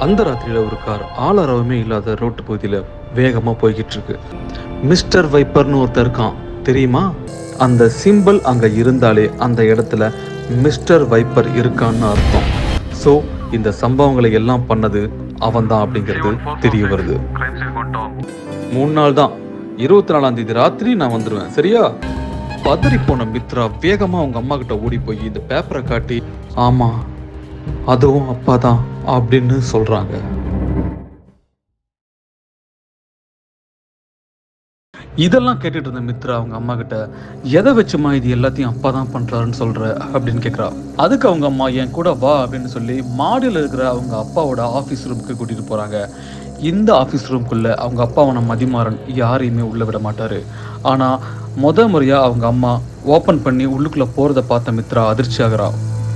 அந்த ராத்திரியில ஒரு கார் ஆளரவமே இல்லாத ரோட்டு பகுதியில் வேகமா போய்கிட்டு இருக்கு மிஸ்டர் வைப்பர்னு ஒருத்தர் இருக்கான். தெரியுமா? அந்த சிம்பிள் அங்க இருந்தாலே அந்த இடத்துல மிஸ்டர் வைப்பர் இருக்கான்னு அர்த்தம். ஸோ இந்த சம்பவங்களை எல்லாம் பண்ணது அவன்தான் அப்படிங்கிறது தெரிய வருது. மூணு நாள் தான். இருபத்தி நாலாம் தேதி ராத்திரி நான் வந்துடுவேன் சரியா? பதறி போன மித்ரா வேகமா அவங்க அம்மா கிட்ட ஓடி போய் இந்த பேப்பரை காட்டி ஆமா அதுவும் அப்பா தான் அப்படின்னு சொல்றாங்க. இதெல்லாம் கேட்டுட்டு இருந்த மித்ரா அவங்க அம்மா கிட்ட எதை வச்சுமா இது எல்லாத்தையும் அப்பா தான் பண்றாருன்னு சொல்ற? அப்படின்னு கேட்குறா அதுக்கு அவங்க அம்மா என் கூட வா அப்படின்னு சொல்லி மாடியில் இருக்கிற அவங்க அப்பாவோட ஆஃபீஸ் ரூமுக்கு கூட்டிட்டு போறாங்க. இந்த ஆஃபீஸ் ரூம்குள்ள அவங்க அப்பாவான மதிமாறன் யாரையுமே உள்ள விட மாட்டாரு. ஆனா முத முறையா அவங்க அம்மா ஓபன் பண்ணி உள்ளுக்குள்ள போறதை பார்த்த மித்ரா அதிர்ச்சி ஆகுறா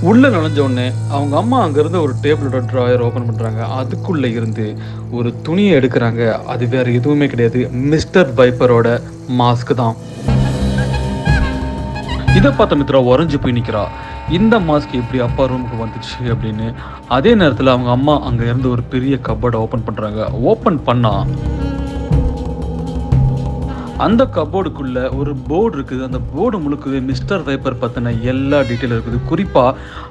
உள்ளே நுழைஞ்ச உடனே அவங்க அம்மா அங்கேருந்து ஒரு டேபிளோட ட்ராயர் ஓப்பன் பண்ணுறாங்க அதுக்குள்ளே இருந்து ஒரு துணியை எடுக்கிறாங்க. அது வேற எதுவுமே கிடையாது. மிஸ்டர் பைப்பரோட மாஸ்க் தான். இதை பார்த்த மித்ரா உறைஞ்சு போய் நிற்கிறா இந்த மாஸ்க் எப்படி அப்பா ரூமுக்கு வந்துச்சு அப்படின்னு. அதே நேரத்தில் அவங்க அம்மா அங்கே இருந்து ஒரு பெரிய கப்போர்டை ஓப்பன் பண்ணுறாங்க ஓப்பன் பண்ணா அந்த கபோர்டுக்குள்ள ஒரு போர்டு இருக்குது. அந்த போர்டு முழுக்கவே மிஸ்டர் வைப்பர் பத்தின எல்லா டீட்டெயிலும் இருக்குது. குறிப்பா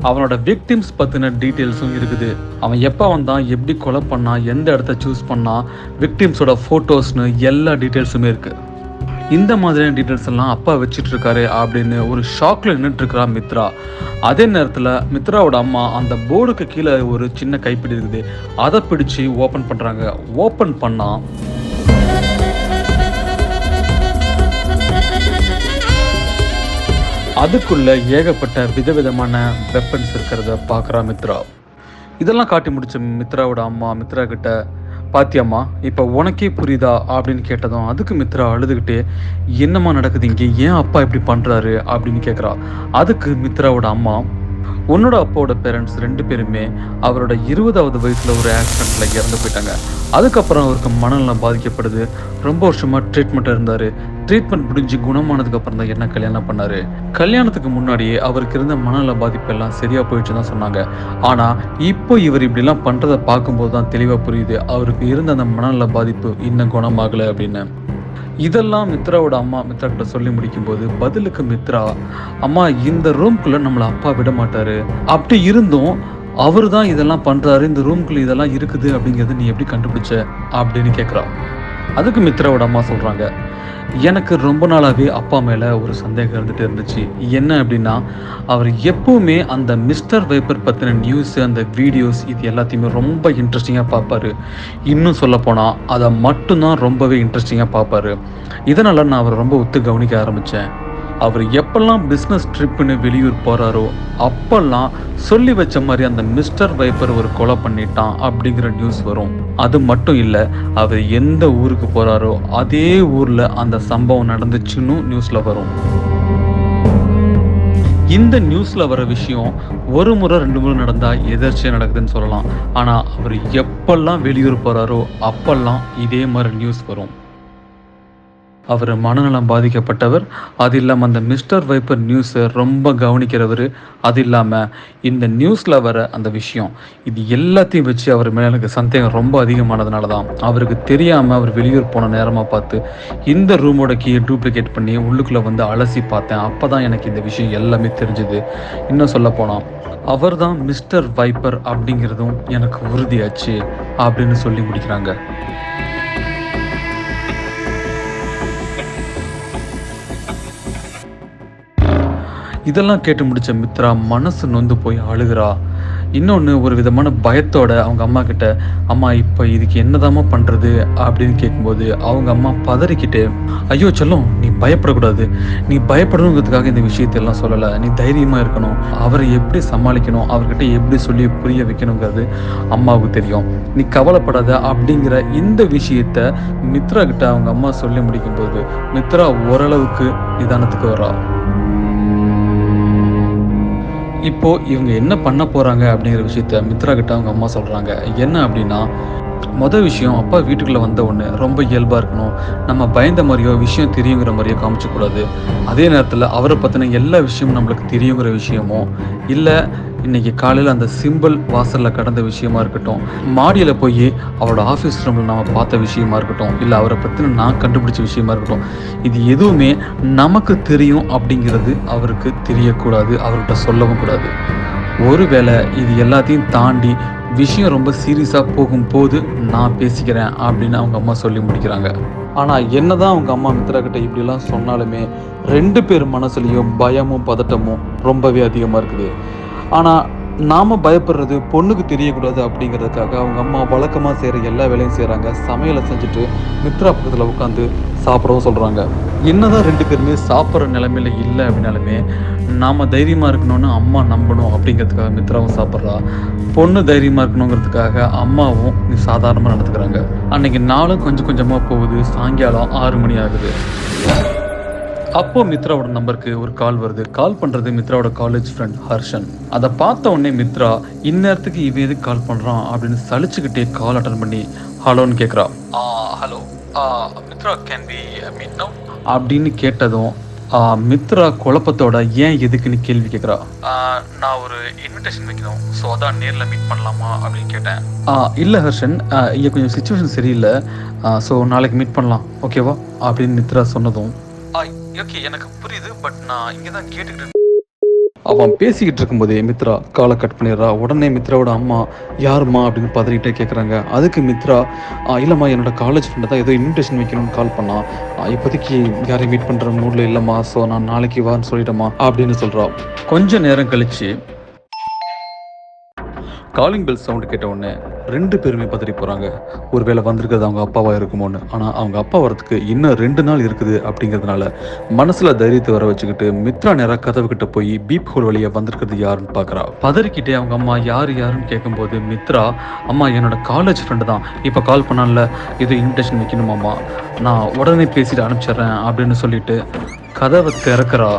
அவனோட விக்டிம்ஸ் பத்தின டீட்டெயில்ஸும் இருக்குது. அவன் எப்போ வந்தான் எப்படி கொலை பண்ணான் எந்த இடத்த சூஸ் பண்ணான் விக்டிம்ஸோட ஃபோட்டோஸ்னு எல்லா டீட்டெயில்ஸுமே இருக்கு. இந்த மாதிரியான டீட்டெயில்ஸ் எல்லாம் அப்பா வச்சுட்டு இருக்காரு அப்படின்னு ஒரு ஷாக்ல நின்றுட்டு இருக்கிறா மித்ரா. அதே நேரத்தில் மித்ராவோட அம்மா அந்த போர்டுக்கு கீழே ஒரு சின்ன கைப்பிடி இருக்குது. அதை பிடிச்சு ஓப்பன் பண்றாங்க. ஓப்பன் பண்ணா அதுக்குள்ள ஏகப்பட்ட விதவிதமான வெப்பன்ஸ் இருக்கிறத பார்க்குறா மித்ரா. இதெல்லாம் காட்டி முடிச்ச மித்ராவோட அம்மா மித்ரா கிட்ட பாத்தியம்மா இப்போ உனக்கே புரியுதா அப்படின்னு கேட்டதும் அதுக்கு மித்ரா அழுதுகிட்டே என்னம்மா நடக்குது இங்கே? ஏன் அப்பா இப்படி பண்ணுறாரு அப்படின்னு கேட்குறா அதுக்கு மித்ராவோட அம்மா உன்னோட அப்பாவோட பேரண்ட்ஸ் ரெண்டு பேருமே அவரோட இருபதாவது வயசுல ஒரு ஆக்சிடென்ட்ல இறந்து போயிட்டாங்க. அதுக்கப்புறம் அவருக்கு மனநலம் பாதிக்கப்படுது. ரொம்ப வருஷமா ட்ரீட்மெண்ட் இருந்தாரு. ட்ரீட்மெண்ட் முடிஞ்சு குணமானதுக்கு அப்புறம் தான் என்ன கல்யாணம் பண்ணாரு. கல்யாணத்துக்கு முன்னாடியே அவருக்கு இருந்த மனநல பாதிப்பு எல்லாம் சரியா போயிடுச்சு தான் சொன்னாங்க. ஆனா இப்போ இவர் இப்படிலாம் பண்றதை பார்க்கும்போது தான் தெளிவா புரியுது. அவருக்கு இருந்த அந்த மனநல பாதிப்பு இன்னும் குணமாகல அப்படின்னு. இதெல்லாம் மித்ராவோட அம்மா மித்ரா கிட்ட சொல்லி முடிக்கும்போது பதிலுக்கு மித்ரா அம்மா இந்த ரூம்குள்ள நம்மளை அப்பா விட மாட்டாரு. அப்படி இருந்தும் அவர் தான் இதெல்லாம் பண்றாரு. இந்த ரூம்குள்ள இதெல்லாம் இருக்குது அப்படிங்கிறது நீ எப்படி கண்டுபிடிச்ச? அப்படின்னு கேட்குறா அதுக்கு மித்ராவோட அம்மா சொல்கிறாங்க எனக்கு ரொம்ப நாளாகவே அப்பா மேலே ஒரு சந்தேகம் இருந்துகிட்டு இருந்துச்சு. என்ன அப்படின்னா அவர் எப்போவுமே அந்த மிஸ்டர் வைப்பர் பற்றின நியூஸ் அந்த வீடியோஸ் இது எல்லாத்தையுமே ரொம்ப இன்ட்ரெஸ்டிங்காக பார்ப்பாரு. இன்னும் சொல்லப்போனால் அதை மட்டும்தான் ரொம்பவே இன்ட்ரெஸ்டிங்காக பார்ப்பாரு. இதனால் நான் அவரை ரொம்ப ஒத்து கவனிக்க ஆரம்பித்தேன் அவர் எப்பெல்லாம் பிஸ்னஸ் ட்ரிப்புன்னு வெளியூர் போகிறாரோ அப்பெல்லாம் சொல்லி வச்ச மாதிரி அந்த மிஸ்டர் வைப்பர் ஒரு கொலை பண்ணிட்டான் அப்படிங்கிற நியூஸ் வரும். அது மட்டும் இல்லை அவர் எந்த ஊருக்கு போகிறாரோ அதே ஊரில் அந்த சம்பவம் நடந்துச்சுன்னு நியூஸில் வரும். இந்த நியூஸில் வர விஷயம் ஒரு முறை ரெண்டு முறை நடந்தால் எதர்ச்சியாக நடக்குதுன்னு சொல்லலாம். ஆனால் அவர் எப்பெல்லாம் வெளியூர் போகிறாரோ அப்பெல்லாம் இதே மாதிரி நியூஸ் வரும். அவர் மனநலம் பாதிக்கப்பட்டவர். அது இல்லாமல் அந்த மிஸ்டர் வைப்பர் நியூஸை ரொம்ப கவனிக்கிறவர். அது இல்லாமல் இந்த நியூஸில் வர அந்த விஷயம் இது எல்லாத்தையும் வச்சு அவர் மேலே எனக்கு சந்தேகம் ரொம்ப அதிகமானதுனால தான் அவருக்கு தெரியாமல் அவர் வெளியூர் போன நேரமாக பார்த்து இந்த ரூமோட கீயை டூப்ளிகேட் பண்ணி உள்ளுக்குள்ளே வந்து அலசி பார்த்தேன். அப்போ தான் எனக்கு இந்த விஷயம் எல்லாமே தெரிஞ்சுது. இன்னும் சொல்ல போனால் அவர் தான் மிஸ்டர் வைப்பர் அப்படிங்கிறதும் எனக்கு உறுதியாச்சு அப்படின்னு சொல்லி முடிக்கிறாங்க. இதெல்லாம் கேட்டு முடிச்ச மித்ரா மனசு நொந்து போய் அழுகிறா. இன்னொன்று ஒரு விதமான பயத்தோட அவங்க அம்மா கிட்ட அம்மா இப்போ இதுக்கு என்னதாம்மா பண்ணுறது அப்படின்னு கேட்கும்போது அவங்க அம்மா பதறிக்கிட்டு ஐயோ சொல்லும் நீ பயப்படக்கூடாது. நீ பயப்படணுங்கிறதுக்காக இந்த விஷயத்தையெல்லாம் சொல்லலை. நீ தைரியமாக இருக்கணும். அவரை எப்படி சமாளிக்கணும்? அவர்கிட்ட எப்படி சொல்லி புரிய வைக்கணுங்கிறது அம்மாவுக்கு தெரியும். நீ கவலைப்படாத அப்படிங்கிற இந்த விஷயத்த மித்ரா கிட்ட அவங்க அம்மா சொல்லி முடிக்கும்போது மித்ரா ஓரளவுக்கு நிதானத்துக்கு வரா இப்போ இவங்க என்ன பண்ண போறாங்க அப்படிங்கிற விஷயத்த மித்ரா கிட்ட அவங்க அம்மா சொல்றாங்க. என்ன அப்படின்னா மொதல் விஷயம் அப்பா வீட்டுக்குள்ள வந்த உடனே ரொம்ப இயல்பா இருக்கணும். நம்ம பயந்த மாதிரியோ விஷயம் தெரியுங்கிற மாதிரியோ காமிச்சக்கூடாது அதே நேரத்தில் அவரை பற்றின எல்லா விஷயமும் நம்மளுக்கு தெரியுங்கிற விஷயமோ இல்லை இன்னைக்கு காலையில் அந்த சிம்பிள் வாசலில் கடந்த விஷயமா இருக்கட்டும் மாடியில் போய் அவரோட ஆஃபீஸ் ரூமில் நம்ம பார்த்த விஷயமா இருக்கட்டும் இல்லை அவரை பற்றின நான் கண்டுபிடிச்ச விஷயமா இருக்கட்டும் இது எதுவுமே நமக்கு தெரியும் அப்படிங்கிறது அவருக்கு தெரியக்கூடாது அவர்கிட்ட சொல்லவும் கூடாது. ஒருவேளை இது எல்லாத்தையும் தாண்டி விஷயம் ரொம்ப சீரியஸாக போகும்போது நான் பேசிக்கிறேன் அப்படின்னு அவங்க அம்மா சொல்லி முடிக்கிறாங்க. ஆனால் என்னதான் அவங்க அம்மா மித்ரா கிட்ட இப்படிலாம் சொன்னாலுமே ரெண்டு பேர் மனசுலையும் பயமும் பதட்டமும் ரொம்பவே அதிகமாக இருக்குது. ஆனால் நாம் பயப்படுறது பொண்ணுக்கு தெரியக்கூடாது அப்படிங்கிறதுக்காக அவங்க அம்மா வழக்கமாக செய்கிற எல்லா வேலையும் செய்கிறாங்க சமையலை செஞ்சுட்டு மித்ரா பக்கத்தில் உட்காந்து சாப்பிடவும் சொல்கிறாங்க என்னதான் ரெண்டு பேருமே சாப்பிட்ற நிலமையில இல்லை அப்படின்னாலுமே நாம் தைரியமாக இருக்கணும்னு அம்மா நம்பணும் அப்படிங்கிறதுக்காக மித்ராவும் சாப்பிட்றா. பொண்ணு தைரியமாக இருக்கணுங்கிறதுக்காக அம்மாவும் நீ சாதாரணமாக நடந்துக்கிறாங்க. அன்னைக்கு நாளும் கொஞ்சம் கொஞ்சமாக போகுது. சாயங்காலம் ஆறு மணி ஆகுது. அப்போ மித்ராவோட நம்பருக்கு ஒரு கால் வருது. கால் பண்றது மித்ராவோட காலேஜ் ஃப்ரெண்ட் ஹர்ஷன். அதை பார்த்த உடனே மித்ரா இந்நேரத்துக்கு இவன் எதுக்கு கால் பண்றான்? அப்படின்னு சலிச்சுக்கிட்டே கால் அட்டன் பண்ணி ஹலோன்னு கேட்குறா hello. Mitra can be meet now அப்படின்னு கேட்டதும் மித்ரா குழப்பத்தோட ஏன் எதுக்குன்னு கேள்வி கேட்குறா நான் ஒரு இன்விடேஷன் வைக்கணும். ஸோ அதான் நேரில் மீட் பண்ணலாமா? அப்படின்னு கேட்டேன். இல்லை ஹர்ஷன். இங்கே கொஞ்சம் சுச்சுவேஷன் சரியில்லை. ஸோ நாளைக்கு மீட் பண்ணலாம். ஓகேவா அப்படின்னு மித்ரா சொன்னதும் ஓகே எனக்கு புரியுது பட் நான் இங்கே தான் கேட்டுக்கிட்டு அவன் பேசிக்கிட்டு இருக்கும்போதே மித்ரா காலை கட் பண்ணிடுறா. உடனே மித்ராவோட அம்மா யாரும்மா? அப்படின்னு பதறிக்கிட்டே கேட்குறாங்க அதுக்கு மித்ரா "ஆ, இல்லைம்மா என்னோட காலேஜ் ஃப்ரெண்டு தான் ஏதோ இன்விடேஷன் வைக்கணும்னு கால் பண்ணான் இப்போதைக்கு யாரையும் மீட் பண்ணுற மூடில் இல்லைம்மா. ஸோ நான் நாளைக்கு வான்னு சொல்லிட்டேம்மா அப்படின்னு சொல்கிறா கொஞ்ச நேரம் கழிச்சு காலிங் பெல் சவுண்டு கேட்ட உடனே ரெண்டு பேருமே பதறி போகிறாங்க ஒருவேளை வந்திருக்கிறது அவங்க அப்பாவாக இருக்குமோன்னு. ஆனால் அவங்க அப்பா வரதுக்கு இன்னும் ரெண்டு நாள் இருக்குது அப்படிங்கிறதுனால மனசில் தைரியத்தை வர வச்சுக்கிட்டு மித்ரா நேராக கதவு கிட்ட போய் பீப் ஹோல் வழியாக வந்திருக்கிறது யாருன்னு பார்க்குறா பதறிக்கிட்டே அவங்க அம்மா யார் யாருன்னு கேட்கும்போது மித்ரா அம்மா என்னோட காலேஜ் ஃப்ரெண்டு தான். இப்போ கால் பண்ணால இது இன்விடேஷன் வைக்கணுமாம்மா நான் உடனே பேசிட்டு அனுப்பிச்சிடுறேன் அப்படின்னு சொல்லிட்டு கதவை திறக்கிறா.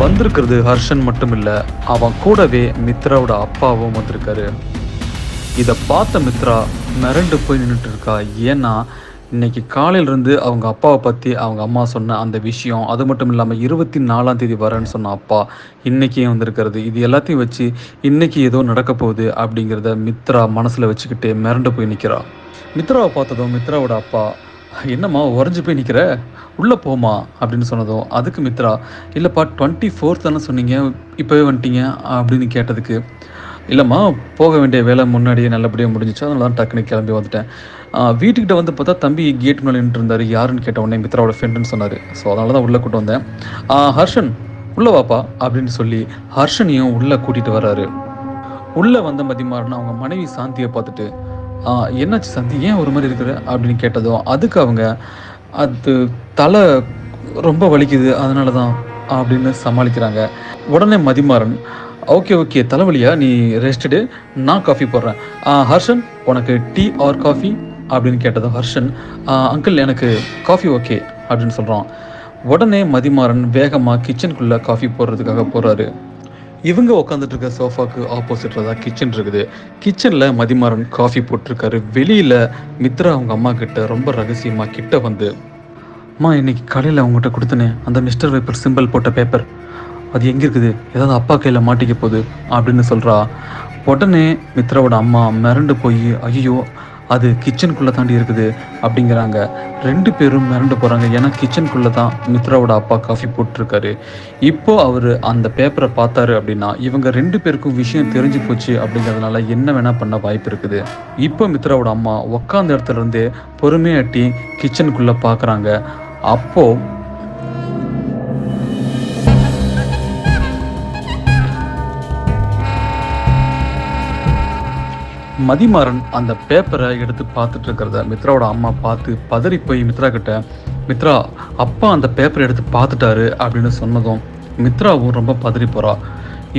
வந்திருக்கிறது ஹர்ஷன் மட்டும் இல்லை அவன் கூடவே மித்ராவோட அப்பாவும் வந்திருக்காரு. இதை பார்த்த மித்ரா மிரண்டு போய் நின்றுட்டு இருக்கா ஏன்னா இன்னைக்கு காலையிலேருந்து அவங்க அப்பாவை பற்றி அவங்க அம்மா சொன்ன அந்த விஷயம் அது மட்டும் இல்லாமல் இருபத்தி நாலாம் தேதி வரேன்னு சொன்ன அப்பா இன்னைக்கே வந்திருக்கிறது. இது எல்லாத்தையும் வச்சு இன்னைக்கு ஏதோ நடக்க போகுது அப்படிங்கிறத மித்ரா மனசில் வச்சுக்கிட்டு மிரண்டு போய் நிற்கிறா மித்ராவை பார்த்ததும் மித்ராவோட அப்பா என்னம்மா உறைஞ்சி போய் நிற்கிற உள்ளே போமா அப்படின்னு சொன்னதும் அதுக்கு மித்ரா இல்லைப்பா டுவெண்ட்டி ஃபோர்த் தானே சொன்னீங்க இப்போவே வந்துட்டீங்க அப்படின்னு கேட்டதுக்கு இல்லைம்மா போக வேண்டிய வேலை முன்னாடியே நல்லபடியாக முடிஞ்சிச்சு அதனால தான் டக்குனு கிளம்பி வந்துட்டேன். வீட்டுக்கிட்ட வந்து பார்த்தா தம்பி கேட் மேலே நின்று இருந்தார் யாருன்னு கேட்ட உடனே மித்ராவோட ஃப்ரெண்டுன்னு சொன்னார். ஸோ அதனால தான் உள்ளே கூட்டு வந்தேன். ஹர்ஷன் உள்ளே வாப்பா அப்படின்னு சொல்லி ஹர்ஷனையும் உள்ளே கூட்டிகிட்டு வர்றாரு. உள்ளே வந்த மதிமாறன் அவங்க மனைவி சாந்தியை பார்த்துட்டு என்னாச்சு சந்தி? ஏன் ஒரு மாதிரி இருக்கிற? அப்படின்னு கேட்டதும் அதுக்கு அவங்க அது தலை ரொம்ப வலிக்குது அதனால தான் அப்படின்னு சமாளிக்கிறாங்க. உடனே மதிமாறன் ஓகே ஓகே தலைவலியா? நீ ரெஸ்டடு நான் காஃபி போடுறேன். ஹர்ஷன் உனக்கு டீ ஆர் காஃபி அப்படின்னு கேட்டதும் ஹர்ஷன் அங்கிள் எனக்கு காஃபி ஓகே அப்படின்னு சொல்கிறான் உடனே மதிமாறன் வேகமாக கிச்சனுக்குள்ளே காஃபி போடுறதுக்காக போகிறாரு இவங்க உட்காந்துட்டு இருக்க சோஃபாக்கு ஆப்போசிட்டில் தான் கிச்சன் இருக்குது. கிச்சனில் மதிமாறன் காஃபி போட்டிருக்காரு. வெளியில் மித்ரா அவங்க அம்மா கிட்ட ரொம்ப ரகசியமாக கிட்ட வந்து அம்மா இன்னைக்கு காலையில் அவங்ககிட்ட கொடுத்தனே அந்த மிஸ்டர் வைப்பர் சிம்பிள் போட்ட பேப்பர் அது எங்கே இருக்குது? ஏதாவது அப்பா கையில் மாட்டிக்க போகுது அப்படின்னு சொல்கிறா உடனே மித்ராவோட அம்மா மிரண்டு போய் ஐயோ அது கிச்சனுக்குள்ளே தாண்டி இருக்குது அப்படிங்கிறாங்க. ரெண்டு பேரும் மிரண்டு போகிறாங்க ஏன்னா கிச்சனுக்குள்ளே தான் மித்ராவோட அப்பா காஃபி போட்டிருக்காரு. இப்போது அவர் அந்த பேப்பரை பார்த்தாரு அப்படின்னா இவங்க ரெண்டு பேருக்கும் விஷயம் தெரிஞ்சு போச்சு அப்படிங்கிறதுனால என்ன வேணால் பண்ண வாய்ப்பு இருக்குது. இப்போ மித்ராவோட அம்மா உக்காந்த இடத்துல இருந்தே பொறுமையாட்டி கிச்சனுக்குள்ளே பார்க்குறாங்க அப்போது மதிமாறன் அந்த பேப்பரை எடுத்து பார்த்துட்டு இருக்கிறத மித்ராவோட அம்மா பார்த்து பதறி போய் மித்ரா கிட்ட மித்ரா அப்பா அந்த பேப்பரை எடுத்து பார்த்துட்டாரு அப்படின்னு சொன்னதும் மித்ராவும் ரொம்ப பதறி போறா.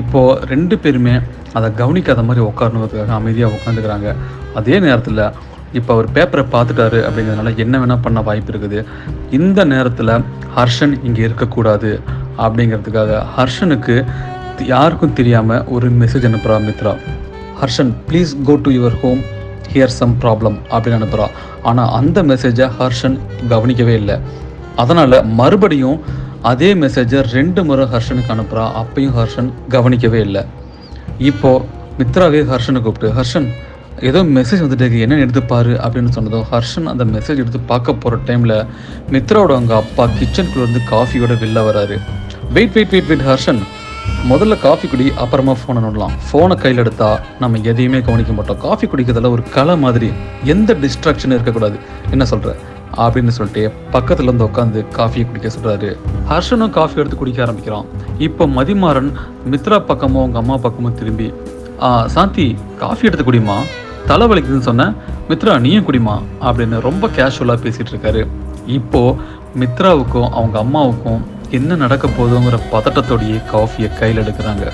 இப்போ ரெண்டு பேருமே அதை கவனிக்காத மாதிரி உட்காரணுங்கிறதுக்காக அமைதியாக உட்காந்துக்கிறாங்க அதே நேரத்தில் இப்போ அவர் பேப்பரை பார்த்துட்டாரு அப்படிங்கிறதுனால என்ன வேணால் பண்ண வாய்ப்பு இருக்குது. இந்த நேரத்தில் ஹர்ஷன் இங்கே இருக்கக்கூடாது அப்படிங்கிறதுக்காக ஹர்ஷனுக்கு யாருக்கும் தெரியாமல் ஒரு message அனுப்புகிறா Mitra. Harshan please go to your home here some problem அப்படின்னு அனுப்புகிறா ஆனால் அந்த மெசேஜை ஹர்ஷன் கவனிக்கவே இல்லை. அதனால் மறுபடியும் அதே மெசேஜை ரெண்டு முறை ஹர்ஷனுக்கு அனுப்புகிறா அப்பையும் ஹர்ஷன் கவனிக்கவே இல்லை. இப்போது மித்ராவே ஹர்ஷனை கூப்பிட்டு ஹர்ஷன் ஏதோ மெசேஜ் வந்துட்டு இருக்கு. என்ன எடுத்துப்பாரு அப்படின்னு சொன்னதும் ஹர்ஷன் அந்த மெசேஜ் எடுத்து பார்க்க போகிற டைமில் மித்ராவோட அவங்க அப்பா கிச்சனுக்குள்ளேருந்து காஃபியோட வெளில வராரு. Wait wait wait wait Harshan. முதல்ல காஃபி குடி அப்புறமா ஃபோனை நோடலாம் ஃபோனை கையில் எடுத்தால் நம்ம எதையுமே கவனிக்க மாட்டோம். காஃபி குடிக்கிறதுல ஒரு கலை மாதிரி எந்த டிஸ்ட்ராக்ஷனும் இருக்கக்கூடாது. என்ன சொல்கிற அப்படின்னு சொல்லிட்டு பக்கத்துல இருந்து உட்காந்து காஃபியை குடிக்க சொல்றாரு. ஹர்ஷனும் காஃபி எடுத்து குடிக்க ஆரம்பிக்கிறான். இப்போ மதிமாறன் மித்ரா பக்கமும் அவங்க அம்மா பக்கமும் திரும்பி சாந்தி காஃபி எடுத்து குடிமா தலை வலிக்குதுன்னு சொன்னேன் மித்ரா நீயும் குடிமா அப்படின்னு ரொம்ப கேஷுவலாக பேசிகிட்டு இருக்காரு. இப்போது மித்ராவுக்கும் அவங்க அம்மாவுக்கும் என்ன நடக்க போகுதுங்கிற பதட்டத்தோடையே காஃபியை கையில் எடுக்கிறாங்க.